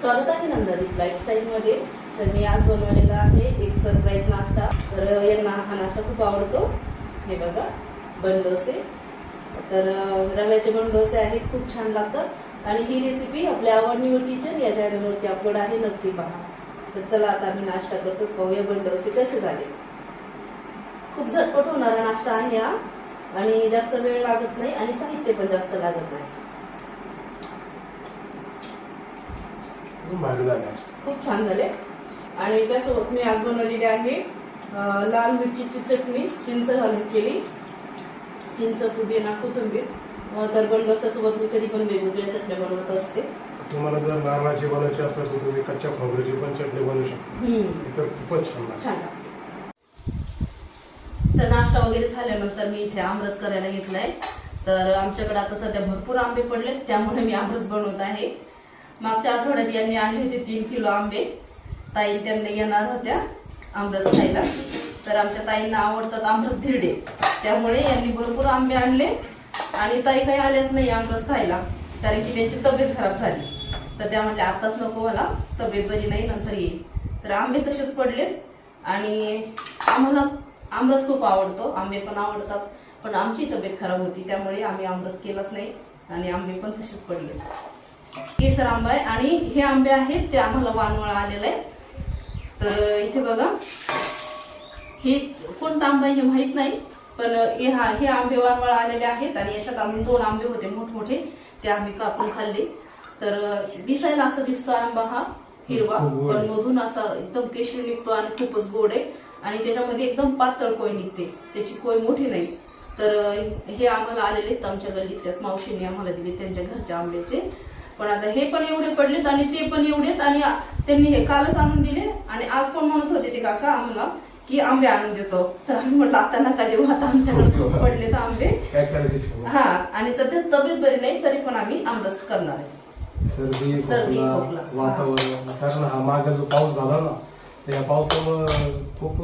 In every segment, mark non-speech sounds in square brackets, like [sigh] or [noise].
स्वागत आहे नंदरीत लाईफस्टाईलमध्ये तर मी आज बनवलेला आहे एक सरप्राईज नाश्ता. तर यांना हा नाश्ता खूप आवडतो. हे बघा बनडोसे तर रव्याचे रव्याचे बनडोसे आहेत खूप छान लागतात. आणि ही रेसिपी आपल्या आवड निवड किचन या चॅनलवरती अपलोड आहे नक्की पहा. तर चला आता आम्ही नाश्ता करतो पाहूया बनडोसे कसे झाले. खूप झटपट होणारा नाश्ता आहे हा. आणि जास्त वेळ लागत नाही आणि साहित्य पण जास्त लागत नाही. खूप भारी झाला. खूप छान झाले. आणि त्यासोबत मी आज बनवलेली आहे लाल मिरचीची चटणी चिंच घालून केली. चिंच पुदिना कोथिंबीर तर बनडोसासोबत मी कधी पण वेगवेगळ्या चटण्या बनवत असते. तुम्हाला जर नारळाची बनवायची असेल तर तुम्ही कच्च्या खोबऱ्याची पण चटणी बनवू शकता. तर खूपच छान छान. तर नाश्ता वगैरे झाल्यानंतर मी इथे आमरस करायला घेतलाय. तर आमच्याकडे आता सध्या भरपूर आंबे पडलेत त्यामुळे मी आमरस बनवत आहे. मागच्या आठवड्यात यांनी आणले होते तीन किलो आंबे. ताई त्यांना येणार होत्या आमरस खायला. तर आमच्या ताईंना आवडतात आमरस धिरडे. त्यामुळे यांनी भरपूर आंबे आणले. आणि ताई काही आल्याच नाही आमरस खायला. कारण की त्यांची तब्येत खराब झाली. तर त्या म्हटल्या आताच नको मला. तब्येत बरी नाही नंतर येईल तर आंबे तसेच पडलेत आणि आम्हाला आमरस खूप आवडतो. आंबे पण आवडतात. पण आमची तब्येत खराब होती. त्यामुळे आम्ही आमरस केलाच नाही. आणि आंबे पण तसेच पडले. केसर आंबा आहे. आणि हे आंबे आहेत ते आम्हाला वानवळा आलेलं आहे तर इथे बघा. हे कोणता आंबा आहे हे माहीत नाही पण हे हा हे आंबे वानवळा आलेले आहेत आणि याच्यात अजून दोन आंबे होते मोठमोठे. ते आम्ही कापून खाल्ले. तर दिसायला असं दिसतो आंबा हा हिरवा. पण मधून असा एकदम केशरी निघतो आणि खूपच गोड आहे. आणि त्याच्यामध्ये एकदम पातळ कोय निघते. त्याची कोय मोठी नाही. तर हे आम्हाला आलेले आहेत आमच्या गल्लीतल्याच मावशीने आम्हाला दिले त्यांच्या घरच्या आंब्याचे. पण आता हे पण एवढे पडलेत आणि ते पण एवढेत आणि त्यांनी हे कालच आणून दिले. आणि आज पण म्हणत होते ते काका आम्हाला की आंबे आणून देतो. तर आम्ही म्हटलं आता नका देऊ आता आमच्याकडे खूप पडलेत आंबे. काय करायची क्षमता? हा आणि सध्या तब्येत बरी नाही तरी पण आम्ही आमरस करणार आहे. सर्दी. वातावरण. कारण हा मागे जो पाऊस झाला ना त्या पावसामुळे खूप.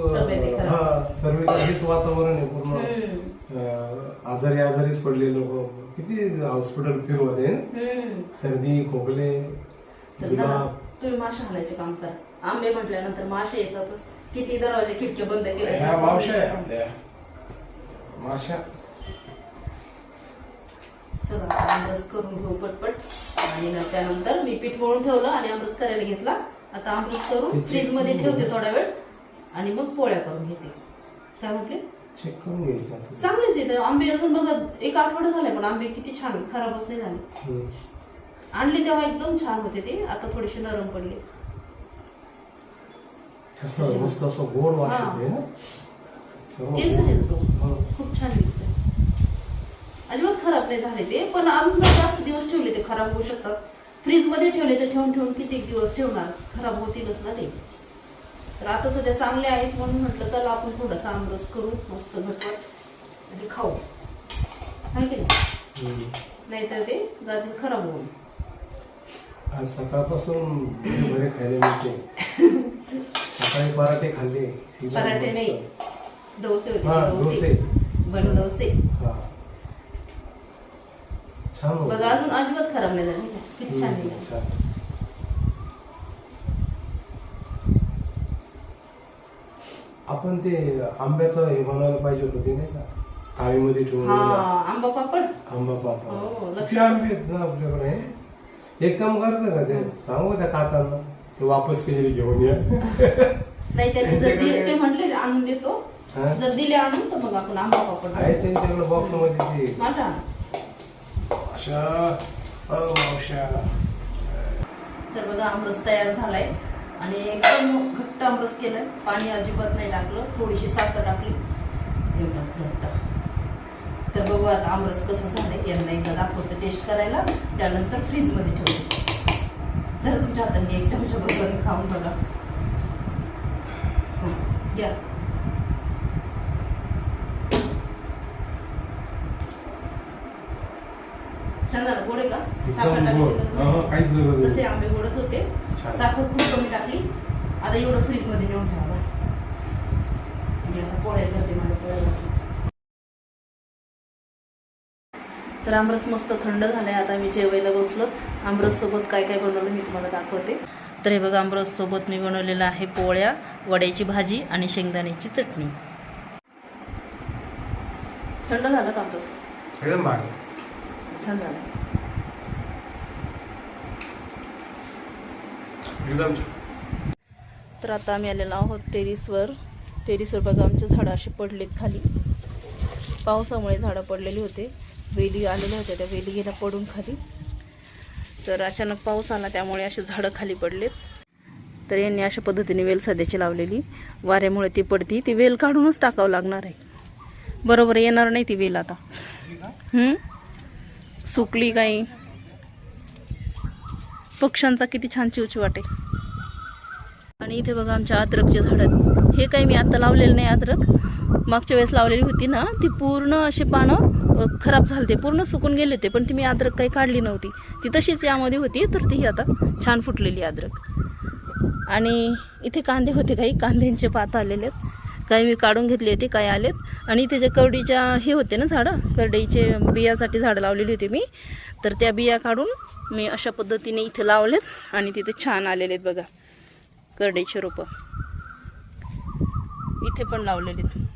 हा सर्व हेच वातावरण आहे पूर्ण. आजारी आजारीच पडले लोक किती हॉस्पिटल हम्म. सर्दी खोकले तुम्ही मासे आणायचे काम करा. आंबे म्हटल्यानंतर मासे येतातच किती दरवाजे खिडके बंद केले मावशा आहे आपल्या माशा. चला आमरस करून घेऊ पटपट. आणि त्यानंतर मी पीठ मळून ठेवलं आणि आमरस करायला घेतला. आता आमरस करून फ्रीजमध्ये ठेवते थोडा वेळ. आणि मग पोळ्या करून घेते. काय म्हटले? चेक करून घ्यायचं असं. चांगलेच येते आंबे अजून बघा एक आठवडा झालाय पण आंबे किती छान खराबच नाही झाले हम्म. आणले तेव्हा एकदम छान होते ते आता थोडेसे नरम पडले मस्त असं गोड वास हा. येते ना सर्व तेच गोड. आहे तो हा. खूप छान दिसतंय अजिबात खराब नाही झाले ते पण अजून जर जास्त दिवस ठेवले ते खराब होऊ शकतात फ्रीजमध्ये ठेवले तर ठेवून ठेवून किती दिवस ठेवणार खराब होतीलच ना ते तर आता सध्या चांगले आहेत म्हणून म्हटलं चला आपण थोडासा आमरस करू मस्त घटवट आणि खाऊ. की नाही? हम्म. नाहीतर ते जातील खराब होऊन. आज सकाळपासून बरे खायला मिळते. सकाळी पराठे खाल्ले. पराठे. नाही. डोसे होते डोसे. बन डोसे. हा. बघा अजून अजिबात खराब नाही झाले. किती छान हम्म, निघाले छान. आपण ते आंब्याचं हे बनवायला पाहिजे होतं ते नाही का? थाळीमध्ये ठेवून हा आंबा पापड? आंबा हो, पापड लक्षात. किती आंबे आहेत ना आपल्याकडे एक काम करायचं का ते? सांगू त्या काकांना ते वापस केलेले घेऊन या. नाही त्यांनी जर त्यांच्याकडे- दिले ते म्हटले आणून देतो. हा? जर दिले आणून तर मग आपण आंबा पापड आहे त्यांच्याकडे बॉक्समध्ये ते माझा अशा अ, मावश्या. तर बघा आमरस तयार झालाय. आणि एकदम घट्ट आमरस केलं. पाणी अजिबात नाही लागलं. थोडीशी साखर टाकली. एवढाच घट्ट. तर बघू आता आमरस कसं झालं यांना एकदा दाखवतं टेस्ट करायला. त्यानंतर फ्रीजमध्ये ठेवतो. तर तुमच्या हाताने एक चमचा बरोबर खाऊन बघा. घ्या. छान झालं गोड का? साखर टाकायची. गरज हा, तसे आंबे गोडच होते. साखर खूप कमी टाकली. आता एवढं फ्रीजमध्ये नेऊन ठेवा आणि आता पोळ्या करते माझ्या पोळ्या तर आमरस मस्त थंड झालाय. आता मी जेवायला बसलो. आमरस सोबत काय काय बनवलं मी तुम्हाला दाखवते. तर हे बघा आमरस सोबत मी बनवलेलं आहे पोळ्या वड्याची भाजी आणि शेंगदाण्याची चटणी. थंड झालं का आमरस? छान झालं. एकदम तर आता आम्ही आलेलो आहोत टेरिसवर. टेरिसवर बघा आमचे झाडं असे पडलेत खाली. पावसामुळे झाडं पडलेली होते. वेली आलेल्या होत्या त्या वेली गेल्या पडून खाली. तर अचानक पाऊस आला त्यामुळे असे झाडं खाली पडलेत. तर यांनी अशा पद्धतीने वेल सध्याची लावलेली. वाऱ्यामुळे ती पडती. ती वेल काढूनच टाकावं लागणार आहे. बरोबर येणार नाही ती वेल आता. हम्म? सुकली काही. पक्ष्यांचा किती छान चिवचिवाट आहे आणि इथे बघा आमच्या अद्रकचे झाड हे काही मी आता लावलेलं नाही अद्रक. मागच्या वेळेस लावलेली होती ना ती पूर्ण असे पानं खराब खराब झालते. पूर्ण सुकून गेले होते पण ती मी अद्रक काही काढली नव्हती. ती तशीच यामध्ये होती तर ती आता छान फुटलेली अद्रक. आणि इथे कांदे होते काही कांद्यांचे पात आलेले आहेत. काही मी काढून घेतली होती काही आलेत. आणि त्याच्या करडीच्या हे होते ना झाडं करडईचे बियासाठी झाडं लावलेली होती मी. तर त्या बिया काढून मी अशा पद्धतीने इथे लावलेत आणि तिथे छान आलेले आहेत बघा करडईचे रोपं. इथे पण लावलेले आहेत.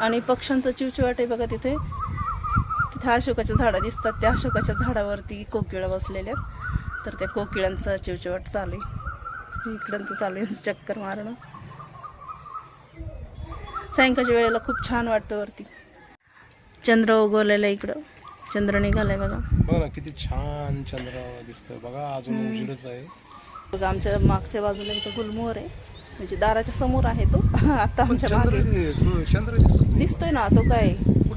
आणि पक्ष्यांचं चिवचिवाट आहे बघा तिथे. तिथे अशोकाच्या झाडं दिसतात. त्या अशोकाच्या झाडावरती कोकिळा बसलेल्या आहेत. तर त्या कोकिळांचा चिवचिवाट चालू आहे. इकडंचं चालू आहे. चक्कर मारणं. सायंकाळच्या वेळेला खूप छान वाटतं वरती. चंद्र उगवलेला इकडं. चंद्र निघालाय बघा. बघ ना किती छान चंद्र दिसतोय. बघा अजून उजेडच आहे. बघा आमच्या मागच्या बाजूला इथं गुलमोहर आहे. म्हणजे दाराच्या समोर आहे तो. [laughs] आता आमच्या मागे. चंद्र दिसत दिसतोय ना तो काय?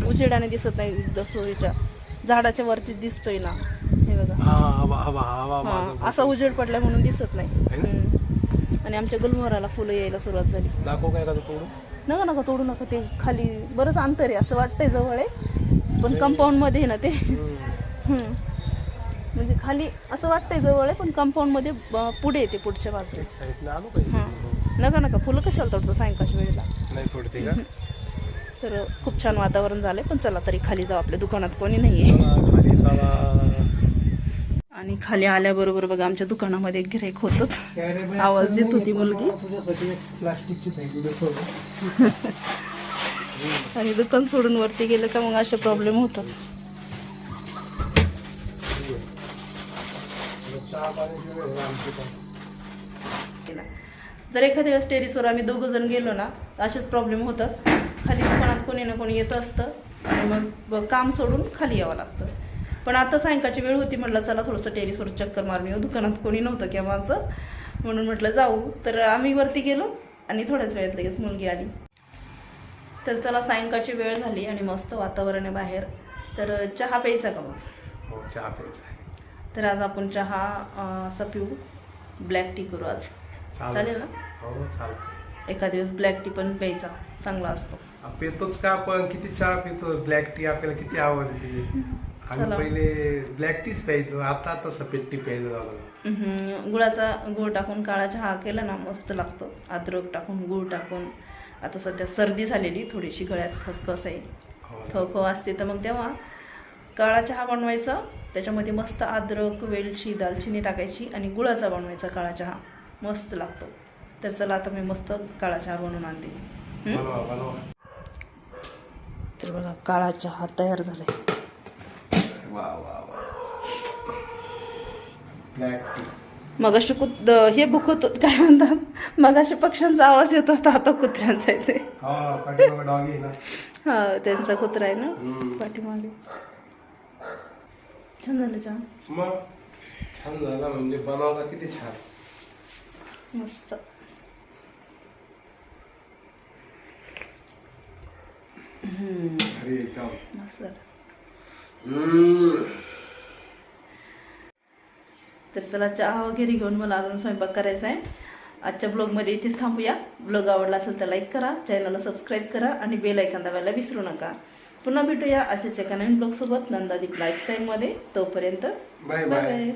उजेडाने दिसत नाही सोयीच्या. झाडाच्या वरतीच दिसतोय ना. हे बघा. असा उजेड पडला म्हणून दिसत नाही. आणि आमच्या गुलमोहराला फुलं यायला सुरुवात झाली. दाखव काय का नका नका तोडू नका ते खाली. बरंच अंतर आहे असं वाटतंय जवळ आहे. पण कंपाऊंडमध्ये आहे ना ते. म्हणजे खाली असं वाटतंय जवळ आहे पण कंपाऊंडमध्ये ब- पुढे येते पुढच्या बाजूला. हा. नका नका. फुलं कशाला तोडतो सायंकाळच्या वेळेला? नाही [laughs] तर खूप छान वातावरण झालंय पण चला तरी खाली जाऊ. आपल्या दुकानात कोणी खाली चला. आणि खाली आल्याबरोबर बघा आमच्या दुकानामध्ये एक गिराईक होतच. आवाज देत होती मुलगी. [laughs] आणि दुकान सोडून वरती गेलं का मग असे प्रॉब्लेम होतात. पण. जर एखाद्या वेळेस टेरिसवर आम्ही दोघं जण गेलो ना तर असेच प्रॉब्लेम होतात. खाली दुकानात कोणी ना कोणी येत असतं. आणि मग काम सोडून खाली यावं लागतं. पण आता सायंकाळची वेळ होती म्हटलं चला थोडंसं टेरिसवर चक्कर मारून येऊ. दुकानात कोणी नव्हतं केव्हाचं म्हणून म्हटलं जाऊ. तर आम्ही वरती गेलो आणि थोड्याच वेळात लगेच मुलगी आली. तर चला सायंकाळची वेळ झाली आणि मस्त वातावरण आहे बाहेर. तर चहा प्यायचा का मग? हो चहा प्यायचा. तर आज आपण चहा असा पिऊ. ब्लॅक टी करू आज. चालेल. ना? हो एखाद दिवस ब्लॅक टी पण प्यायचा. चांगला असतो. पितोच का आपण? किती चहा पितो? ब्लॅक टी आपल्याला किती आवडते? चला. आम्ही पहिले ब्लॅक टीच प्यायचो आता आता सफेद टी हम्म, गुळाचा गुळ टाकून काळा चहा केला ना मस्त लागतो. अद्रक टाकून गुळ टाकून. आता सध्या सर्दी झालेली थोडीशी गळ्यात खसखस आहे. हो. खो असते तर मग तेव्हा काळा चहा बनवायचा त्याच्यामध्ये मस्त अद्रक वेलची दालचिनी टाकायची आणि गुळाचा बनवायचा काळा चहा. मस्त लागतो. तर चला आता मी मस्त काळा चहा बनवून आणते. हम्म? बनवा बनवा. तर बघा काळा चहा तयार झालाय. वा वा वा. ब्लॅक टी मग अशी कुत हे बुकत काय म्हणतात? मग असे पक्ष्यांचा आवाज येत होता आता कुत्र्यांचा येते हा हा त्यांचा कुत्रा आहे ना. पाठीमागे. छान झालं छान. छान झाला म्हणजे बनवला किती छान. मस्त. हम्म, मस्त. तर चला चहा वगैरे घेऊन मला अजून स्वयंपाक करायचा आहे. आजच्या ब्लॉगमध्ये इथेच थांबूया. ब्लॉग आवडला असेल तर लाईक करा चॅनलला सबस्क्राईब करा आणि बेल ऐकन दाबायला विसरू नका. पुन्हा भेटूया अशाच एका नवीन ब्लॉगसोबत नंदादीप लाईफस्टाईलमध्ये तोपर्यंत बाय बाय बाय बाय